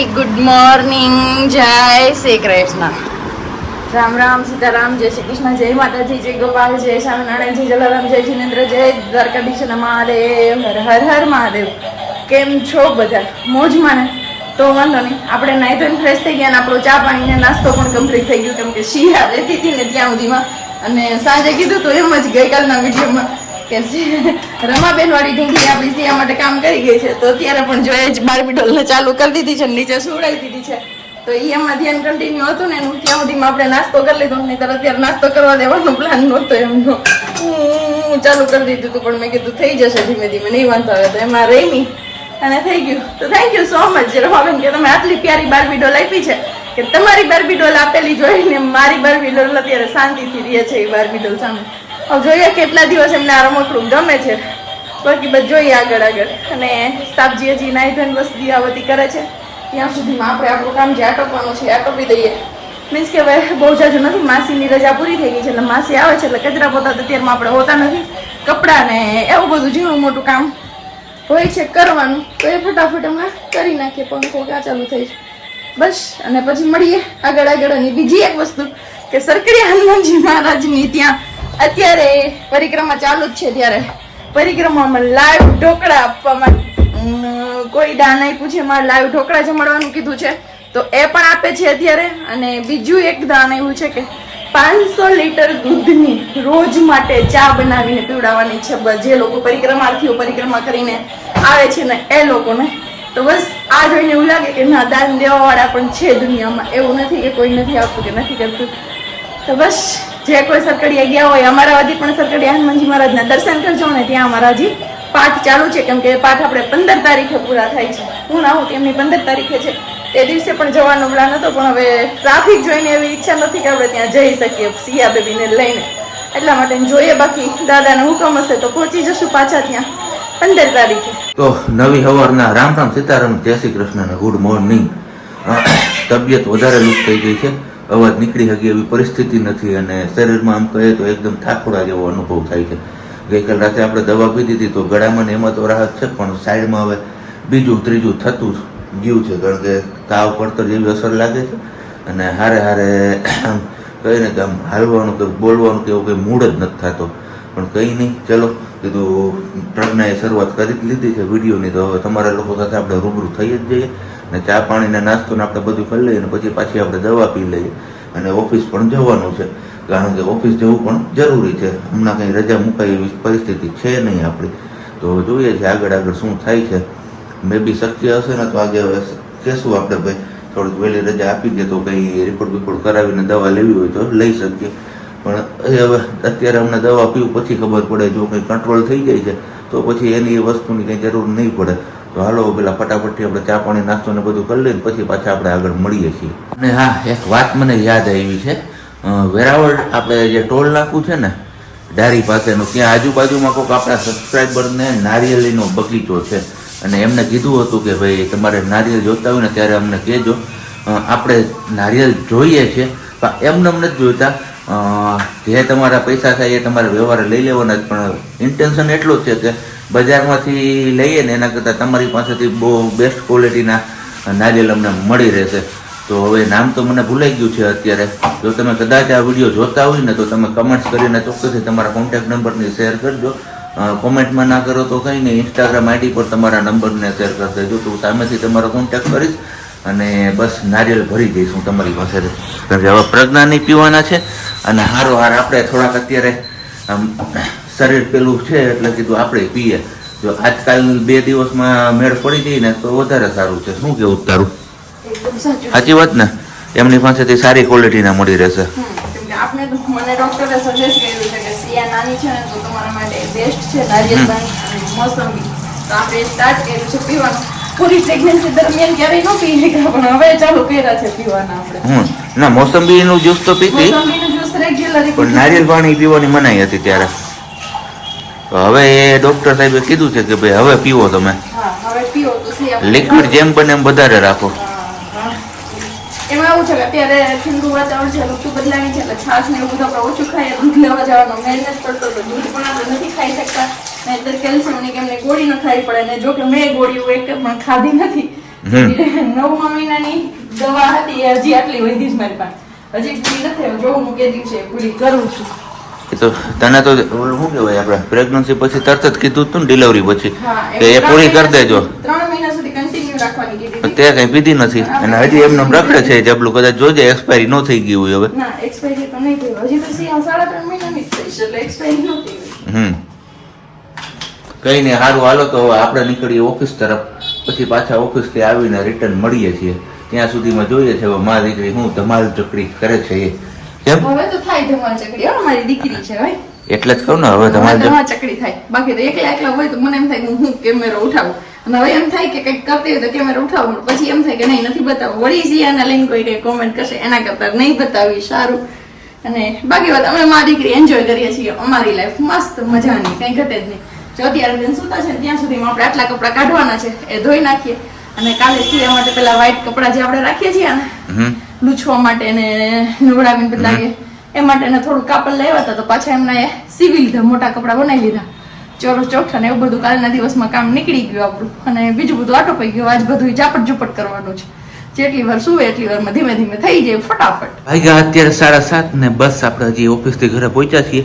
Very good morning જય શ્રી કૃષ્ણ. રામ રામ, સીતારામ, જય શ્રી કૃષ્ણ, જય માતાજી, જય ગોપાલ, જય સ્વામિનારાયણ, જય જલારામ, જય જીનેન્દ્ર, જય દ્વારકાધીશ મહાદેવ હર હર હર મહાદેવ. કેમ છો બધા? મોજમાં ને? તો વાંધો નહીં, આપણે નાઈ ધોઈને ફ્રેશ થઈ ગયા ને આપણો ચા પાણી ને નાસ્તો પણ કમ્પ્લીટ થઈ ગયો, કેમ કે શિયા રહેતી હતી ને ત્યાં સુધીમાં. અને સાંજે કીધું તો એમ જ ગઈકાલના વિડીયોમાં. કે રમાબેન વાળી ઢીંગલી આપણી સિયા માટે કામ કરી ગઈ છે, તો અત્યારે પણ જોઈએ જ બારબી ડોલને ચાલુ કરી દીધી છે નીચે સુવડાવી દીધી છે. તો ઈ એમાં ધ્યાન કન્ટિન્યુ હતું ને, એનું ત્યાં સુધીમાં આપણે નાસ્તો કરી લીધો નહીં તર અત્યારે નાસ્તો કરવા દેવાનો પ્લાન નહોતો એમનો. હું ચાલુ કરી દીધું હતું પણ મેં કીધું થઈ જશે ધીમે ધીમે, નહીં વાંધો આવે તો એમાં રેમી અને થઈ ગયું. તો thank you so much Ramaben, કે તમે આટલી પ્યારી બારબી ડોલ આપી છે કે તમારી બારબી ડોલ આપેલી જોઈને મારી બારબી ડોલ અત્યારે શાંતિથી રહે છે એ બારબી ડોલ સામે. જોઈએ કેટલા દિવસ એમને આ રમકડું ગમે છે. બાકી બધું જોઈએ આગળ આગળ. અને સાપજી હજી નાઈ બસ દિયાવતી કરે છે. ત્યાં સુધીમાં આપણે આપણું કામ જે આટોપવાનું છે એ આટોપી દઈએ. મીન્સ કે હવે બહુ જાજુ નથી, માસીની રજા પૂરી થઈ ગઈ છે એટલે માસી આવે છે એટલે કચરા પોતા અત્યારમાં આપણે હોતા નથી. કપડાં ને એવું બધું ઝીણું મોટું કામ હોય છે કરવાનું. તો એ ફટાફટ હમણાં કરી નાખીએ પંખો ક્યાં ચાલુ થઈ છે બસ, અને પછી મળીએ આગળ આગળ. અને બીજી એક વસ્તુ કે સરકારી હનુમાનજી મહારાજની ત્યાં અત્યારે પરિક્રમા ચાલુ જ છે ત્યારે. પરિક્રમામાં લાઈવ ઢોકળા આપવામાં કોઈ દાન આપ્યું છે મારે લાઈવ ઢોકળા જમાડવાનું કીધું છે. તો એ પણ આપે છે અત્યારે અને બીજું એક દાન એવું છે કે પાંચસો લીટર દૂધની રોજ માટે ચા બનાવીને પીવડાવવાની છે. જે લોકો પરિક્રમાર્થીઓ પરિક્રમા કરીને આવે છે ને એ લોકોને. તો બસ આ જોઈને એવું લાગે કે ના, દાન દેવાવાળા પણ છે દુનિયામાં. એવું નથી કે કોઈ નથી આવતું કે નથી કરતું. તો બસ જે કોઈ સરકડીયા ગયા હોય, અમારા હજી પણ સરકડીયા હનુમાનજી મહારાજના દર્શન કરજો ને ત્યાં અમારા હજી પાઠ ચાલુ છે. કેમ કે પાઠ આપણે પંદર તારીખે પૂરા થાય છે. હું ના હું તેમની પંદર તારીખે છે. તે દિવસે પણ જવાનો પ્લાન હતો, પણ હવે ટ્રાફિક જોઈને એવી ઈચ્છા નથી કે આપણે ત્યાં જઈ શકીએ સિયા બેબીને લઈને. એટલા માટે જોઈએ બાકી દાદાનો હુકમ હશે તો પહોંચી જશું પાછા ત્યાં પંદર તારીખે. તો નવી સવારના રામ રામ સીતારામ, જય શ્રી કૃષ્ણ ગુડ મોર્નિંગ. તબિયત વધારે લૂઝ થઈ ગઈ છે. અવાજ નીકળી શકે એવી પરિસ્થિતિ નથી અને શરીરમાં આમ કહીએ તો એકદમ ઠાકોરા જેવો અનુભવ થાય છે. ગઈકાલ રાતે આપણે દવા પીધી હતી તો ગળામાં ને એમાં તો રાહત છે પણ સાઈડમાં હવે બીજું ત્રીજું થતું ગયું છે, કારણ કે તાવ, પડતર જેવી અસર લાગે છે. અને હારે હારે કહીને કે આમ હાલવાનું કે બોલવાનું કે એવું કંઈ મૂડ જ નથી થતો. પણ કંઈ નહીં, ચલો, કીધું પ્રજ્ઞાએ શરૂઆત કરી જ લીધી છે વિડીયોની. તો હવે તમારા લોકો સાથે આપણે રૂબરૂ થઈ જ જઈએ. ને ચા પાણીને નાસ્તો ને આપણે બધું કરી લઈએ અને પછી પાછી આપણે દવા પી લઈએ. અને ઓફિસ પણ જવાનું છે. કારણ કે ઓફિસ જવું પણ જરૂરી છે. હમણાં કંઈ રજા મુકાય એવી પરિસ્થિતિ છે નહીં આપણી. તો જોઈએ છે આગળ આગળ શું થાય છે. મે બી શક્ય હશે ને તો આજે હવે કહેશું આપણે ભાઈ, થોડીક વહેલી રજા આપી દે તો કંઈ રિપોર્ટ બિપોર્ટ કરાવીને દવા લેવી હોય તો લઈ શકીએ. પણ એ હવે અત્યારે અમને દવા પીવું પછી ખબર પડે જો કંઈ કંટ્રોલ થઈ જાય છે, તો પછી એની એ વસ્તુની કંઈ જરૂર નહીં પડે. તો હાલો પેલા ફટાફટથી આપણે ચા પાણી નાસ્તો ને બધું કરી લઈને પછી પાછા આપણે આગળ મળીએ છીએ. અને હા એક વાત મને યાદ આવી છે. વેરાવળ આપણે જે ટોલ નાખવું છે ને ડારી પાસેનું ત્યાં આજુબાજુમાં કોઈક આપણા સબસ્ક્રાઈબરને નારિયેળીનો બગીચો છે. અને એમને કીધું હતું કે ભાઈ તમારે નારિયેળ જોતા હોય ને ત્યારે અમને કહેજો. આપણે નારિયેળ જોઈએ છે પણ એમને નથી જોઈતા અ, જે તમારા પૈસા થાય એ તમારે વ્યવહારે લઈ લેવાના જ પણ ઇન્ટેન્શન એટલું છે કે બજારમાંથી લઈએ ને એના કરતાં તમારી પાસેથી બહુ બેસ્ટ ક્વોલિટીના નારિયેલ અમને મળી રહેશે. તો હવે નામ તો મને ભૂલાઈ ગયું છે અત્યારે. જો તમે કદાચ આ વીડિયો જોતા હોય ને તો તમે કમેન્ટ્સ કરીને ચોક્કસથી તમારા કોન્ટેક્ટ નંબરની શેર કરજો. કોમેન્ટમાં ના કરો તો કંઈ નહીં. ઇન્સ્ટાગ્રામ આઈડી પર તમારા નંબરને શેર કરી દેજો. તો સામેથી તમારો કોન્ટેક્ટ કરીશ અને બસ નારિયેલ ભરી જઈશ હું તમારી પાસે હવે પ્રજ્ઞા નહીં પીવાના છે. અને હારો હાર આપણે થોડાક અત્યારે શરીર પેલું છે એટલે કીધું આપણે પીએ. જો આજકાલ બે દિવસમાં મેળ પડી જાય ને તો વધારે સારું છે. શું કેવું તારું? સાચી. વાત ને? એમની પાસેથી સારી ક્વોલિટીના મળી રહેશે. આપણે મને ડોક્ટરે સજેસ્ટ કર્યું છે કે સિયા નાની છે ને તો તમારા માટે બેસ્ટ છે નારિયેળ પાણી મોસંબી. તો આપણે સ્ટાર્ટ કર્યું છે પીવાનું. પૂરી પ્રેગ્નન્સી દરમિયાન ક્યારેય ન પી શક્યા પણ હવે ચાલુ કર્યા છે પીવાના આપણે. ના મોસંબીનું જ્યુસ તો પીતી. મોસંબીનું જ્યુસ રેગ્યુલરી પણ નારિયેળ પાણી પીવાની મનાઈ હતી ત્યારે. હવે એ ડોક્ટર સાહેબે કીધું છે કે ભાઈ હવે પીવો તમે. લિક્વિડ જેમ બને એમ વધારે રાખો. હા, હા. એમાં એવું છે કે અત્યારે ઠંડુ વાતાવરણ છે ઋતુ બદલાની છે એટલે છાશ ને એવું બધું આપણે ઓછું ખાઈએ દૂધ લેવા જવાનો મેળ પડતો તો દૂધ પણ આપણે નથી ખાઈ શકતા. નહીંતર કેલ્શિયમની કે એમને ગોળી ન ખાવી પડે ને જો કે મેં ગોળીઓ એક પણ ખાધી નથી. નવમા મહિનાની દવા હતી એ હજી આટલી વધી જ મારી પાસે. હજી પૂરી નથી જો હું કે દિવસે પૂરી કરું છું. તો તને તો શું કહેવાય આપણે પ્રેગ્નન્સી પછી તરત જ કીધું હતું ને ડિલિવરી પછી. કે એ પૂરી કરી દેજો. તે. કઈ પીધી નથી. અને હજી એમને રખડે છે જબલું. કદાચ જોજે એક્સપાયરી ન થઈ ગયું હોય હવે. હમ. કઈ નહીં સારું હાલો તો હવે આપણે નીકળીએ ઓફિસ તરફ. પછી પાછા ઓફિસથી આવીને રિટર્ન મળીએ છીએ. ત્યાં સુધીમાં જોઈએ છે હવે મારી દીકરી હું ધમાલ ચકડી કરે છે એ. કેમ હવે તો થાય ધમાલ ચકડી. હો મારી દીકરી છે ભાઈ. એટલે જ કહું ને હવે તમારે ધમાલ ચકડી થાય. બાકી તો એકલા એકલા હોય તો મને એમ થાય હું કેમેરો ઉઠાવું. અને હવે એમ થાય કે કંઈક કરતી હોય તો કેમેરો ઉઠાવું. પછી એમ થાય કે નહીં નથી બતાવવું. વળી સિયાના લઈને કોઈ કોમેન્ટ કરશે. એના કરતા નહીં બતાવી સારું. અને બાકી વાત અમે મારી દીકરી એન્જોય કરીએ છીએ અમારી લાઈફ મસ્ત મજાની. કંઈ ઘટે જ નહીં. જો અત્યારે બેન સુતા છે ત્યાં સુધીમાં આપણે આટલા કપડાં કાઢવાના છે. એ ધોઈ નાખીએ. અને કાલે સિયા માટે પેલા વ્હાઈટ કપડાં જે આપણે રાખીએ છીએ ને લૂછવા માટે ને નવડાવીને બધા એ માટે એને થોડું કાપડ લેવા હતા તો પાછા એમના એ સીવી લીધા મોટા કપડા બનાવી લીધા. ચોરો ચોખા ને એવું બધું કાલના દિવસમાં કામ નીકળી ગયું આપણું. અને બીજું બધું આટો પઈ ગયું આજ બધું ઝાપટ ઝુપટ કરવાનું છે. જેટલી વાર સુવે એટલી વારમાં ધીમે ધીમે થઈ જાય ફટાફટ. વાગ્યા અત્યારે સાડા સાત ને બસ આપણે હજી ઓફિસથી ઘરે પહોંચ્યા છીએ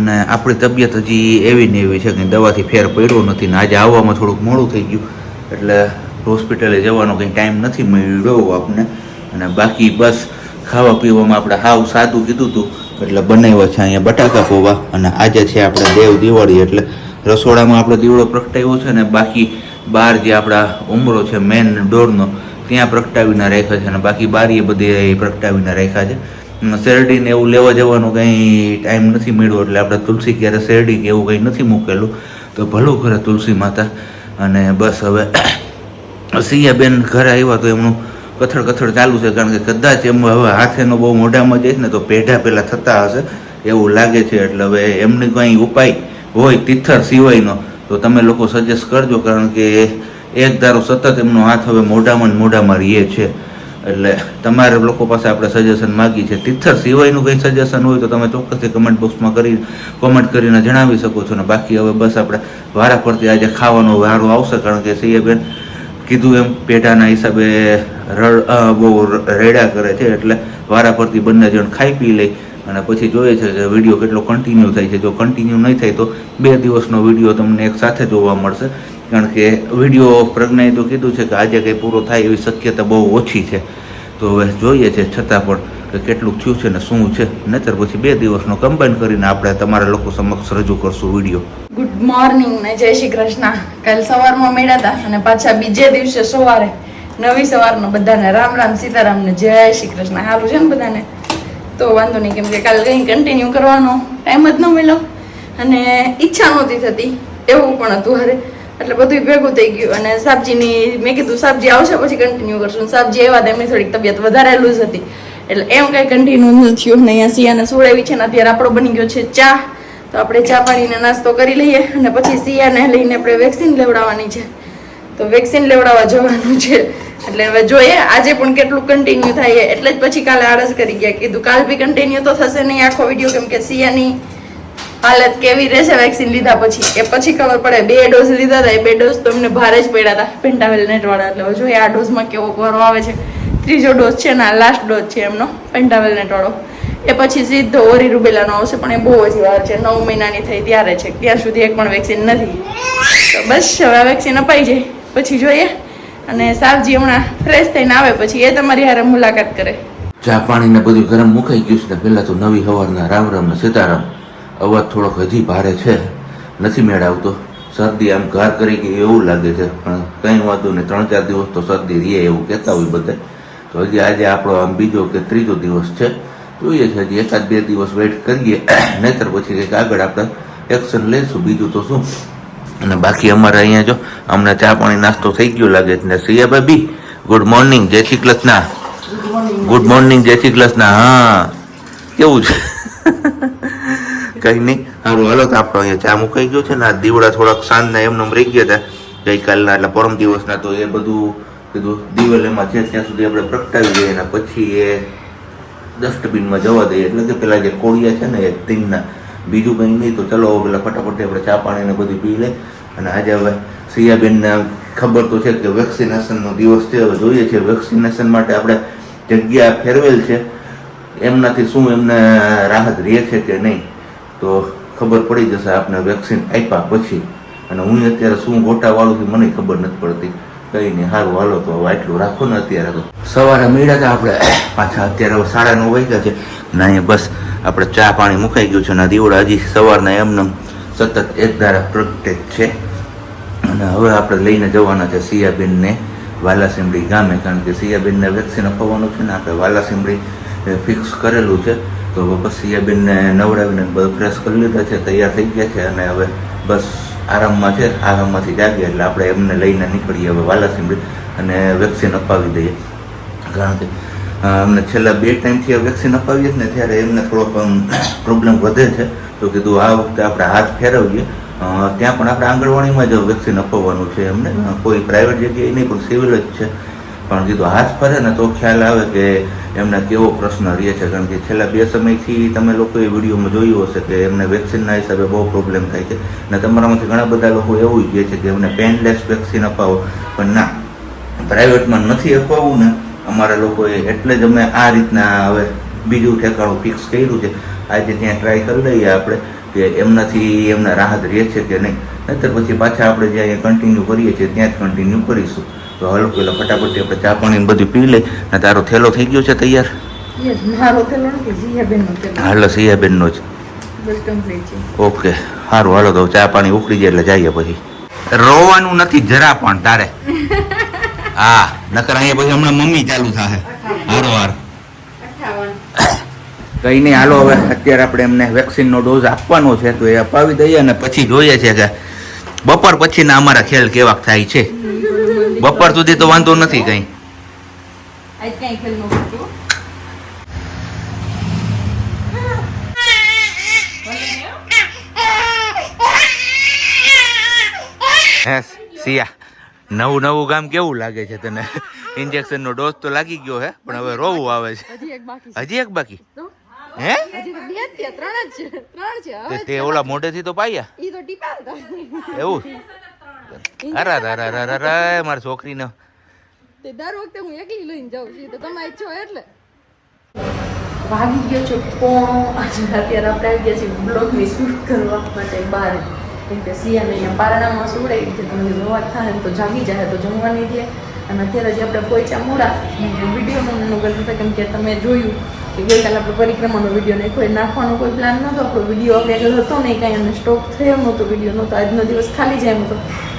અને આપણી તબિયત હજી એવી ને એવી છે કે દવાથી ફેર પડ્યો નથી ને આજે આવવામાં થોડુંક મોડું થઈ ગયું. એટલે હોસ્પિટલે જવાનો કંઈ ટાઈમ નથી મળ્યો આપણને. અને બાકી બસ ખાવા પીવામાં આપણે હાવ સાદું કીધું હતું. એટલે બનાવ્યા છે અહીંયા બટાકા પૌવા અને આજે છે આપણે દેવ દિવાળી એટલે રસોડામાં આપણે દીવડો પ્રગટાવ્યો છે ને બાકી બહાર જે આપણા ઉમરો છે મેન ડોરનો ત્યાં પ્રગટાવીને રાખ્યા છે અને બાકી બારીએ બધી પ્રગટાવીને રાખ્યા છે. શેરડીને એવું લેવા જવાનો કંઈ ટાઈમ નથી મળ્યો એટલે આપણે તુલસી ક્યારે શેરડી કે એવું કંઈ નથી મૂકેલું. તો ભલું કરે તુલસી માતા અને બસ હવે સિયાબેન ઘરે આવ્યા તો એમનું કથળ કથળ ચાલુ છે, કારણ કે કદાચ એમ હવે હાથેનો બહુ મોઢામાં જઈશ ને, તો પેઢા પેલા થતા હશે. એવું લાગે છે, એટલે હવે એમની કંઈ ઉપાય હોય તિથર સિવાયનો, તો તમે લોકો સજેસ્ટ કરજો, કારણ કે એક ધારો સતત એમનો હાથ હવે મોઢામાં મોઢામાં રહીએ છે. એટલે તમારે લોકો પાસે આપણે સજેશન માગી છે. તિથર સિવાયનું કંઈ સજેશન હોય તો તમે ચોક્કસથી કમેન્ટ બોક્સમાં કરી કોમેન્ટ કરીને જણાવી શકો છો. ને બાકી હવે બસ આપણે વારા પરથી આજે ખાવાનો વારો આવશે, કારણ કે સિંહબેન કીધું એમ પેટાના હિસાબે રડ બહુ રેડા કરે છે, એટલે વારા પરથી બંને જણ ખાઈ પી લે. અને પછી જોઈએ છે કે વીડિયો કેટલો કન્ટિન્યુ થાય છે. જો કન્ટિન્યુ નહીં થાય તો બે દિવસનો વીડિયો તમને એક સાથે જોવા મળશે. કારણ કે વીડિયો પ્રજ્ઞાએ તો કીધું છે કે આજે કંઈ પૂરો થાય એવી શક્યતા બહુ ઓછી છે. તો હવે જોઈએ છે, છતાં પણ કે કેટલું થયું છે ને શું છે? નહીતર પછી બે દિવસનો કમ્બાઈન કરીને આપણે તમારા લોકો સમક્ષ રજૂ કરશું વીડિયો. ગુડ મોર્નિંગ ને જય શ્રી કૃષ્ણ. કાલ સવારમાં મળ્યા હતા અને પાછા બીજે દિવસે સવારે, નવી સવારનો બધાને રામ રામ સીતારામ ને જય શ્રી કૃષ્ણ. સારું છે ને બધાને? તો વાંધો નહીં, કેમ કે કાલ કંઈ કન્ટિન્યુ કરવાનો ટાઈમ જ ન મળ્યો અને ઈચ્છા નહોતી થતી, એવું પણ હતું હારે. એટલે બધું ભેગું થઈ ગયું અને સાબજીની મેં કીધું સાબજી આવશે પછી કન્ટિન્યુ કરશું. સાબજી એવા એમની થોડીક તબિયત વધારે લૂઝ હતી. એટલે એમ કઈ કન્ટિન્યુ થયું ને અહીંયા સિયાને સુડાવી છે ને અત્યારે આપણો બની ગયો છે ચા. તો આપણે ચા પાણીને નાસ્તો કરી લઈએ અને પછી સિયાને લઈને આપણે વેક્સિન લેવડાવવાની છે. તો વેક્સિન લેવડાવવા જવાનું છે. એટલે હવે જોઈએ, આજે પણ કેટલું કન્ટિન્યુ થાય એટલે જ પછી કાલે આળસ કરી ગયા. કીધું કાલ બી કન્ટિન્યુ તો થશે નહીં આખો વીડિયો કેમ કે સિયાની હાલત કેવી રહેશે વેક્સિન લીધા પછી? એ પછી ખબર પડે. બે ડોઝ લીધા હતા એ બે ડોઝ તો એમને ભારે જ પડ્યા હતા પેન્ટાવેલ નેટ વાળા. એટલે જોઈએ આ ડોઝમાં કેવો વારો આવે છે. ત્રીજો ડોઝ છે ને આ લાસ્ટ ડોઝ છે એમનો પેન્ટાવેલને ટોળો. એ પછી સીધો ઓરી રૂબેલાનો આવશે, પણ એ બહુ જ વાર છે, નવ મહિનાની થઈ ત્યારે છે, ત્યાં સુધી એક પણ વેક્સિન નથી. તો બસ, હવે આ વેક્સિન અપાઈ જાય. પછી જોઈએ. અને સાવજી હમણાં ફ્રેશ થઈને આવે, પછી એ તમારી હારે મુલાકાત કરે. ચા પાણીને બધું ગરમ મુકાઈ ગયું છે ને, પહેલાં તો નવી સવારના રામ રામ ને સીતારામ. અવાજ થોડોક હજી ભારે છે. નથી મેળ આવતો શરદી આમ ઘાર કરી ગઈ એવું લાગે છે. પણ કંઈ વાંધો નહીં, ત્રણ ચાર દિવસ તો શરદી રહે એવું કહેતા હોય બધે. તો હજી આજે આપણો આમ બીજો કે ત્રીજો દિવસ છે. જોઈએ છે હજી એકાદ બે દિવસ વેઇટ કરીએ. નહીતર પછી કંઈક આગળ આપણે એક્શન લઈશું. બીજું તો શું? અને બાકી અમારે અહીંયા જો અમને ચા પાણી નાસ્તો થઈ ગયો લાગે છે. ને સિયા ભાભી ગુડ મોર્નિંગ જય શ્રી કૃષ્ણ. ગુડ મોર્નિંગ જય શ્રી કૃષ્ણ. હા કેવું છે? કઈ નહીં. સારું હાલો તો આપણો અહીંયા ચા મુકાઈ ગયો છે ને. આ દીવડા થોડાક સાંજના એમને એમ રહી ગયા હતા. ગઈકાલના એટલે પરમ દિવસના તો એ બધું કીધું, દિવેલ એમાં છે, ત્યાં સુધી આપણે પ્રગટાવી દઈએ અને પછી એ ડસ્ટબિનમાં જવા દઈએ. એટલે કે પેલા જે કોળિયા છે ને એ તીનના બીજું કંઈ નહીં, તો ચલો પેલા ફટાફટ આપણે ચા પાણી ને બધું પી લે. અને આજે હવે સિયાબેનને ખબર તો છે કે વેક્સિનેશનનો દિવસ છે, હવે જોઈએ છે વેક્સિનેશન માટે આપણે જગ્યા ફેરવેલ છે. એમનાથી શું એમને રાહત રહે છે કે નહીં, તો ખબર પડી જશે આપને વેક્સિન આપ્યા પછી. અને હું અત્યારે શું ગોટાવાળું છું મને ખબર નથી પડતી. કંઈ નહીં સારું હાલો તો આટલું રાખો ને અત્યારે તો. સવારે મળ્યા હતા આપણે, પાછા અત્યારે સાડા નવ વાગ્યા છે. ને અહીંયા બસ આપણે ચા પાણી મુકાઈ ગયું છે ને દીવડા હજી સવારના એમને સતત એક ધારા પ્રગટે જ છે. અને હવે આપણે લઈને જવાના છે સિયાબેનને વાલાસીમડી ગામે, કારણ કે સિયાબેનને વેક્સિન અપાવવાનું છે ને આપણે વાલાસીમડી ફિક્સ કરેલું છે. તો બસ સિયાબેનને નવડાવીને ફ્રેશ કરી લીધા છે, તૈયાર થઈ ગયા છે અને હવે બસ આરામમાં છે, આરામમાંથી જાગીએ એટલે આપણે એમને લઈને નીકળીએ હવે વાલાસીમડી અને વેક્સિન અપાવી દઈએ. કારણ કે અમને છેલ્લા બે ટાઈમથી વેક્સિન અપાવીએ ને ત્યારે એમને થોડોક પ્રોબ્લેમ વધે છે. તો કીધું આ વખતે આપણે હાથ ફેરવીએ. ત્યાં પણ આપણે આંગણવાડીમાં જ વેક્સિન અપાવવાનું છે એમને. કોઈ પ્રાઇવેટ જગ્યાએ નહીં, પણ સિવિલ જ છે. પણ કીધું હાથ ફરે ને તો ખ્યાલ આવે કે એમને કેવો પ્રશ્ન રહે છે. કારણ કે છેલ્લા બે સમયથી તમે લોકોએ વિડીયોમાં જોયું હશે કે એમને વેક્સિનના હિસાબે બહુ પ્રોબ્લેમ થાય છે. ને તમારામાંથી ઘણા બધા લોકો એવું કહે છે કે એમને પેનલેસ વેક્સિન અપાવો. પણ ના પ્રાઇવેટમાં નથી અપાવવું ને અમારા લોકોએ એટલે જ અમે આ રીતના હવે બીજું ઠેકાણું ફિક્સ કર્યું છે. આજે ત્યાં ટ્રાય કરી લઈએ આપણે કે એમનાથી એમને રાહત રહે છે કે નહીં. નહીતર પછી પાછા આપણે જ્યાં કન્ટિન્યુ કરીએ છીએ, ત્યાં જ કન્ટિન્યુ કરીશું. તો હાલો પેલા ફટાફટ આપણે ચા પાણી બધું પી લે ને તારો થેલો થઈ ગયો છે તૈયાર? હાલો સિયાબેનનો જ. ઓકે સારું હાલો તો ચા પાણી ઉકળી જાય એટલે જઈએ પછી. રોવાનું નથી જરા પણ તારે. હા નકર અહીંયા પછી હમણાં મમ્મી ચાલુ થાય હારો હાર. કઈ નહીં હાલો હવે અત્યારે આપણે એમને વેક્સિનનો ડોઝ આપવાનો છે તો એ અપાવી દઈએ અને પછી જોઈએ છે કે બપોર પછીના અમારા ખેલ કેવા થાય છે. બપોર સુધી તો વાંધો નથી કઈ. નો સિયા નવું નવું ગામ કેવું લાગે છે તને? ઇન્જેક્શનનો ડોઝ તો લાગી ગયો હે પણ હવે રોવું આવે છે. હજી એક બાકી હે? તો બે જ થયા ત્રણ જ છે ત્રણ છે. તે ઓલા મોઢેથી તો પાયા? ઈ તો ટીપા એવું? અરે અરે અરે અરે અરે મારી છોકરીને. તે દર વખતે હું એકલી લઈને જાઉં છું તો તમે છો એટલે. વાગી ગયો છે પોણો આજે અત્યારે આપણે આવી ગયા છીએ બ્લોગની શૂટ કરવા માટે બહાર. કેમ કે સિયાને અહીંયા પારણામાં સુવડાવી છે તમે અવાજ થાય તો જાગી જાય તો જમવાની દે. અને અત્યારે જે આપણે પહોંચ્યા મોડા વીડિયો મને ગલત કેમ કે તમે જોયું. ગઈકાલે આપણે પરિક્રમાનો વીડિયો ને કોઈ નાખવાનો કોઈ પ્લાન નહોતો, આપણો વીડિયો અવેલેબલ હતો નહીં, કાંઈ અને સ્ટોક થયો નહોતો, વીડિયો નહોતો, આજનો દિવસ ખાલી જાય હતો.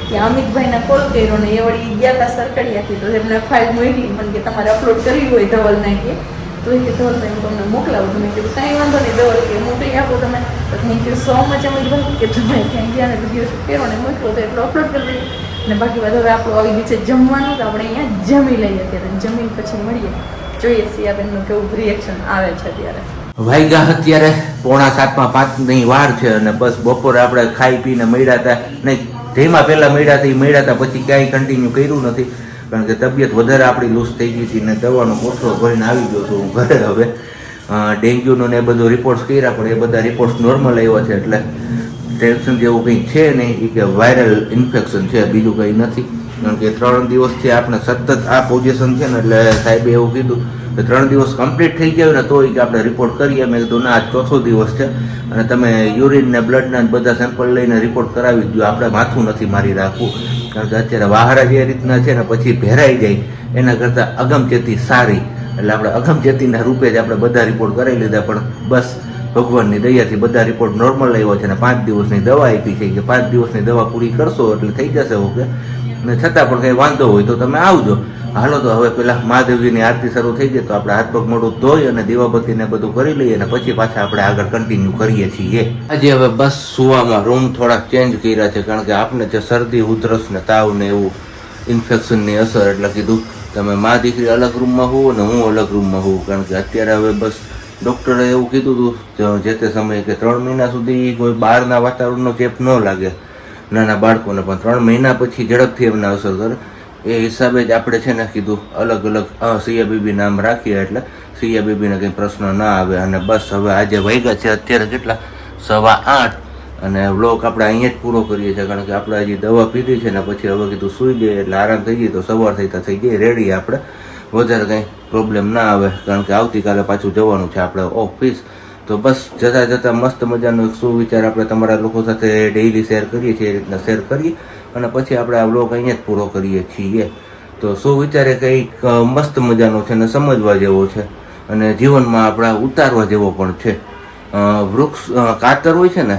કે અમિતભાઈને કોલ કર્યો ને એ વળી ગયા હતા સરકડિયાથી, તો એમને ફાઇલ મોકલી, મને કે તમારે અપલોડ કરવી હોય ધવલ નાખીએ તો એ ધવલભાઈ હું તમને મોકલાવું. તમે કીધું, કાંઈ વાંધો નહીં, ધવલ કે મોકલી આપો તમે. તો thank you so much Amitbhai. કે તમે ક્યાં ગયા ને વીડિયો કર્યો ને મોકલો, તો એટલો અપલોડ કરી દઈએ. અને બાકી બધું હવે આપણું આવી ગયું છે જમવાનું, તો આપણે અહીંયા જમી લઈએ અત્યારે, જમીન પછી મળીએ. જોઈએ સિયાબેનનું કેવું રિએક્શન આવે છે અત્યારે. વાગ્યા અત્યારે પોણા સાતમાં પાંચની વાર છે અને બસ બપોરે આપણે ખાઈ પીને મળ્યા હતા. નહીં, જેમાં પહેલાં મળ્યા હતા, એ મળ્યા હતા, પછી ક્યાંય કન્ટિન્યુ કર્યું નથી. કારણ કે તબિયત વધારે આપણી લૂઝ થઈ ગઈ હતી ને દવાનો કોથળો ભરીને આવી ગયો હતો હું ઘરે હવે. ડેન્ગ્યુનો ને એ બધો રિપોર્ટ્સ કર્યા, પણ એ બધા રિપોર્ટ્સ નોર્મલ આવ્યા છે, એટલે ટેન્શન જેવું કંઈ છે નહીં. એ કે વાયરલ ઇન્ફેક્શન છે, બીજું કંઈ નથી. કારણ કે ત્રણ દિવસથી આપણે સતત આ પોઝિશન છે ને એટલે સાહેબે એવું કીધું કે ત્રણ દિવસ કમ્પ્લીટ થઈ ગયું ને તો કે આપણે રિપોર્ટ કરીએ. મેં કીધું, ના, આજ ચોથો દિવસ છે અને તમે યુરિન ને બ્લડના બધા સેમ્પલ લઈને રિપોર્ટ કરાવી દો આપણે માથું નથી મારી રાખવું. કારણ કે અત્યારે વાહરા જે રીતના છે ને પછી ભેરાઈ જાય. એના કરતાં અગમચેતી સારી. એટલે આપણે અગમચેતીના રૂપે જ આપણે બધા રિપોર્ટ કરાવી લીધા. પણ બસ ભગવાનની દયાથી બધા રિપોર્ટ નોર્મલ આવ્યો છે અને પાંચ દિવસની દવા આપી છે કે પાંચ દિવસની દવા પૂરી કરશો એટલે થઈ જશે, ઓકે? ને છતાં પણ કંઈ વાંધો હોય તો તમે આવજો. હાલો તો હવે પેલા મહાદેવજીની આરતી શરૂ થઈ જાય તો આપણે હાથ પગ મોઢું ધોઈ અને દીવાબત્તીને બધું કરી લઈએ અને પછી પાછા આપણે આગળ કન્ટિન્યુ કરીએ છીએ. આજે હવે બસ સુવામાં રૂમ થોડાક ચેન્જ કર્યા છે કારણ કે આપણે જે શરદી, ઉધરસ ને તાવ ને એવું ઇન્ફેક્શનની અસર એટલે કીધું, તમે મા દીકરી અલગ રૂમમાં હોવ અને હું અલગ રૂમમાં હોઉં કારણ કે અત્યારે હવે બસ ડૉક્ટરે એવું કીધું હતું, જ- તે સમયે કે ત્રણ મહિના સુધી કોઈ બહારના વાતાવરણનો ચેપ ન લાગે. નાના બાળકોને પણ ત્રણ મહિના પછી ઝડપથી એમને અસર કરે. એ હિસાબે જ આપણે છે ને કીધું અલગ અલગ સિયા બીબી નામ રાખીએ એટલે સિયા બીબીને કંઈ પ્રશ્ન ના આવે અને બસ હવે આજે વાગ્યા છે અત્યારે કેટલા? સવા આઠ. અને વ્લોગ આપણે અહીંયા જ પૂરો કરીએ છીએ કારણ કે આપણે હજી દવા પીધી છે ને પછી હવે કીધું સૂઈ જઈએ એટલે આરામ થઈ જઈએ તો સવાર થઈ થઈ જઈએ, રેડી આપણે. વધારે કંઈ પ્રોબ્લેમ ના આવે કારણ કે આવતીકાલે પાછું જવાનું છે આપણે ઓફિસ. તો બસ જતાં જતાં મસ્ત મજાનો એક સુવિચાર આપણે તમારા લોકો સાથે ડેઇલી શેર કરીએ છીએ, એ રીતના શેર કરીએ અને પછી આપણે આ બ્લોગ અહીંયા જ પૂરો કરીએ છીએ. તો સુવિચાર એ કંઈક મસ્ત મજાનો છે અને સમજવા જેવો છે અને જીવનમાં આપણા ઉતારવા જેવો પણ છે. વૃક્ષ કાતર હોય છે ને,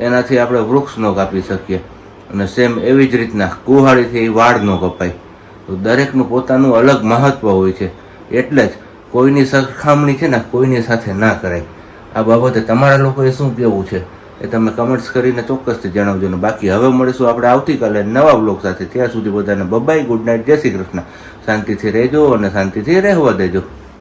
એનાથી આપણે વૃક્ષ ન કાપી શકીએ. અને સેમ એવી જ રીતના કુહાડીથી વાળ ન કપાય. તો દરેકનું પોતાનું અલગ મહત્વ હોય છે. એટલે જ કોઈની સરખામણી છે ને, કોઈની સાથે ના કરાય. આ બાબતે તમારા લોકોએ શું કહેવું છે એ તમે કમેન્ટ્સ કરીને ચોક્કસથી જણાવજો ને બાકી હવે મળીશું આપણે આવતીકાલે નવા બ્લોગ સાથે. ત્યાં સુધી બધાને બબાઈ ગુડ નાઇટ જય શ્રી કૃષ્ણ. શાંતિથી રહેજો અને શાંતિથી રહેવા દેજો.